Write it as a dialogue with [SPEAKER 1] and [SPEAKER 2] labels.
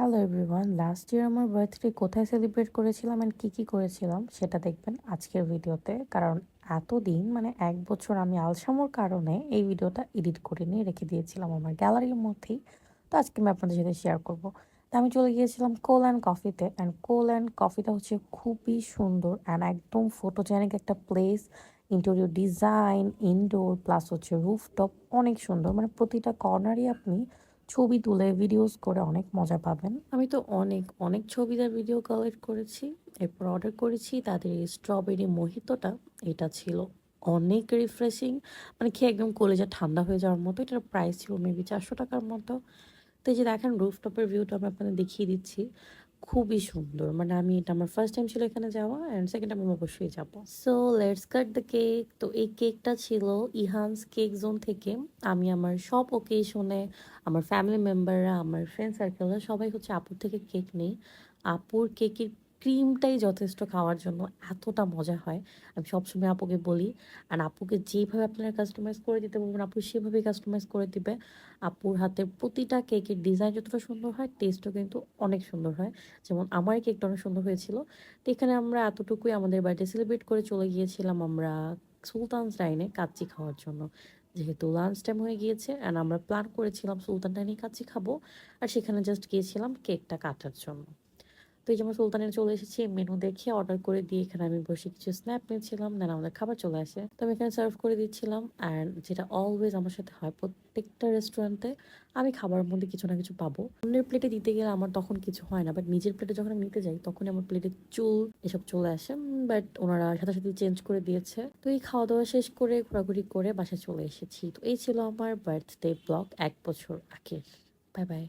[SPEAKER 1] Hello everyone last year আমার birthday কোথায় celebrate করেছিলাম অ্যান্ড কী কী করেছিলাম সেটা দেখবেন আজকের ভিডিওতে। কারণ এতদিন মানে এক বছর আমি আলসামোর কারণে এই ভিডিওটা এডিট করে নিয়ে রেখে দিয়েছিলাম আমার গ্যালারির মধ্যেই। তো আজকে আমি আপনাদের সাথে শেয়ার করব। তো আমি চলে গিয়েছিলাম কোল অ্যান্ড কফিতে অ্যান্ড কোল অ্যান্ড কফিটা হচ্ছে খুবই সুন্দর অ্যান্ড একদম ফটোজেনিক একটা place interior design indoor plus হচ্ছে রুফটপ অনেক সুন্দর। মানে প্রতিটা কর্নারই আপনি ছবি তুলে ভিডিওস করে অনেক মজা পাবেন। আমি তো অনেক অনেক ছবি আর ভিডিও কালেক্ট করেছি। এরপর অর্ডার করেছি, তাদের এই স্ট্রবেরি মোহিতটা এটা ছিল অনেক রিফ্রেশিং মানে খেয়ে একদম কলেজা ঠান্ডা হয়ে যাওয়ার মতো, এটার প্রাইস ছিল মেবি চারশো টাকার মতো। তো যে দেখেন রুফটপের ভিউটা আমি আপনাদের দেখিয়ে দিচ্ছি। খুবই সুন্দর। মানে আমি, এটা আমার ফার্স্ট টাইম ছিল এখানে যাওয়া অ্যান্ড সেকেন্ড টাইম আমি অবশ্যই যাব। So let's cut the cake তো এই কেকটা ছিল ইহান্স কেক জোন থেকে। আমি আমার সব ওকেশনে আমার ফ্যামিলি মেম্বাররা আমার ফ্রেন্ড সার্কেলরা সবাই হচ্ছে আপুর থেকে কেক নেই। আপুর কেকের ক্রিমটাই যথেষ্ট খাওয়ার জন্য এতটা মজা হয়। আমি সবসময় আপুকে বলি, আর আপুকে যেভাবে আপনারা কাস্টমাইজ করে দিতে বলবেন, আপু সেভাবেই কাস্টমাইজ করে দিবে। আপুর হাতের প্রতিটা কেকের ডিজাইন যতটা সুন্দর হয় টেস্টও কিন্তু অনেক সুন্দর হয়। যেমন আমার কেকটা অনেক সুন্দর হয়েছিল। তো এখানে আমরা এতটুকুই আমাদের বাড়িতে সেলিব্রেট করে চলে গিয়েছিলাম আমরা সুলতানস ডাইনে কাচ্চি খাওয়ার জন্য। যেহেতু লাঞ্চ টাইম হয়ে গিয়েছে অ্যান্ড আমরা প্ল্যান করেছিলাম সুলতান ডাইনে কাচ্চি খাব, আর সেখানে জাস্ট গিয়েছিলাম কেকটা কাটার জন্য। এই যে আমরা সুলতানে চলে এসেছি মেনু দেখে অর্ডার করে দিয়ে এখানে আমি বসে কিছু স্ন্যাপ নিয়েছিলাম দেন আমাদের খাবার চলে আসে তো আমি এখানে সার্ভ করে দিচ্ছিলাম আর যেটা অলওয়েজ আমার সাথে হয় প্রত্যেকটা রেস্টুরেন্টে আমি খাবারের মধ্যে কিছু না কিছু পাবো অন্যের প্লেটে দিতে গেলে আমার তখন কিছু হয় না বাট নিজের প্লেটে যখন আমি নিতে যাই তখন আমার প্লেটে চুল এসব চলে আসে বাট ওনারা সাথে সাথে চেঞ্জ করে দিয়েছে তো এই খাওয়া দাওয়া শেষ করে ঘোরাঘুরি করে বাসায় চলে এসেছি তো এই ছিল আমার বার্থডে ব্লগ এক বছর আগে বাই বাই